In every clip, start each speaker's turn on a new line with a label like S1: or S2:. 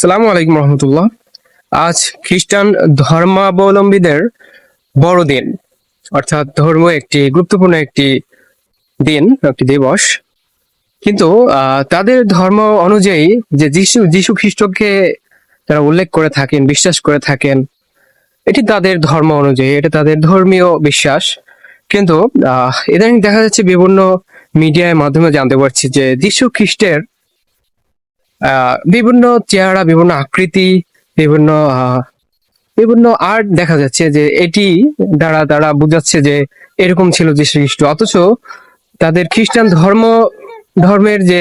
S1: সালামু আলাইকুম রহমতুল্লাহ। আজ খ্রিস্টান ধর্মাবলম্বীদের বড়দিন, অর্থাৎ ধর্ম একটি, গুরুত্বপূর্ণ একটি দিন, একটি দিবস। কিন্তু তাদের ধর্ম অনুযায়ী যে যিশু যিশু খ্রিস্টকে তারা উল্লেখ করে থাকেন, বিশ্বাস করে থাকেন, এটি তাদের ধর্ম অনুযায়ী, এটা তাদের ধর্মীয় বিশ্বাস। কিন্তু ইদানিং দেখা যাচ্ছে বিভিন্ন মিডিয়ার মাধ্যমে জানতে পারছি যে যিশু খ্রিস্টের বিভিন্ন চেহারা, বিভিন্ন আকৃতি, বিভিন্ন বিভিন্ন আর্ট দেখা যাচ্ছে যে এটি দ্বারা তারা বোঝাচ্ছে যে এরকম ছিল যীশু খ্রিস্ট অথচ তাদের খ্রিস্টান ধর্ম, ধর্মের যে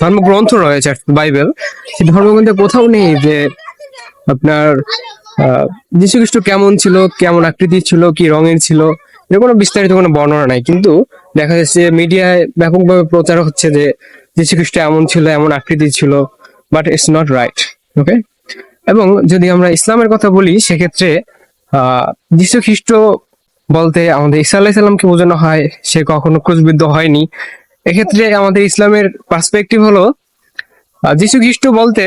S1: ধর্মগ্রন্থ রয়েছে বাইবেল, সেই ধর্মগ্রন্থে কোথাও নেই যে আপনার যীশু খ্রিস্ট কেমন ছিল, কেমন আকৃতি ছিল, কি রঙের ছিল, এর কোনো বিস্তারিত কোনো বর্ণনা নাই। কিন্তু দেখা যাচ্ছে মিডিয়ায় ব্যাপকভাবে প্রচার হচ্ছে যে যীশু খ্রিস্ট এমন ছিল, এমন আকৃতি ছিল but it's not right okay এবং যদি আমরা ইসলামের কথা বলি, সেক্ষেত্রে যীশু খ্রিস্ট বলতে আমাদের ইসা আল্লাহ সাল্লামকে বোঝানো হয়? সে কখনো ক্রুশবিদ্ধ হয়নি। এক্ষেত্রে আমাদের ইসলামের পার্সপেক্টিভ হলো যীশু খ্রিস্ট বলতে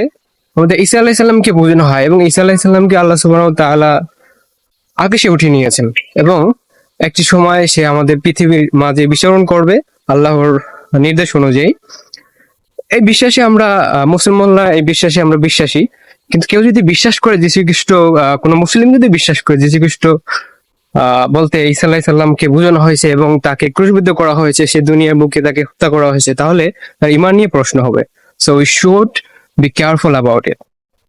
S1: আমাদের ঈসা আলাহ সাল্লামকে বোঝানো হয়? এবং ঈসা আলাহ সাল্লামকে আল্লাহ সুবাহ তাআলা আকাশে উঠিয়ে নিয়েছেন। এবং একটি সময় সে আমাদের পৃথিবীর মাঝে বিচরণ করবে, আল্লাহর নির্দেশ অনুযায়ী। এই বিশ্বাসে আমরা মুসলমানরা এই বিশ্বাসে আমরা বিশ্বাসী। কিন্তু কেউ যদি বিশ্বাস করে যীশু খ্রিস্ট কোনো মুসলিম যদি বিশ্বাস করে যীশু খ্রিস্ট বলতে ঈসা ইসাল্লামকে সাল্লামকে বোঝানো হয়েছে এবং তাকে ক্রুশবিদ্ধ করা হয়েছে, সে দুনিয়ার বুকে তাকে হত্যা করা হয়েছে, তাহলে তার ইমান নিয়ে প্রশ্ন হবে। So we should be careful about it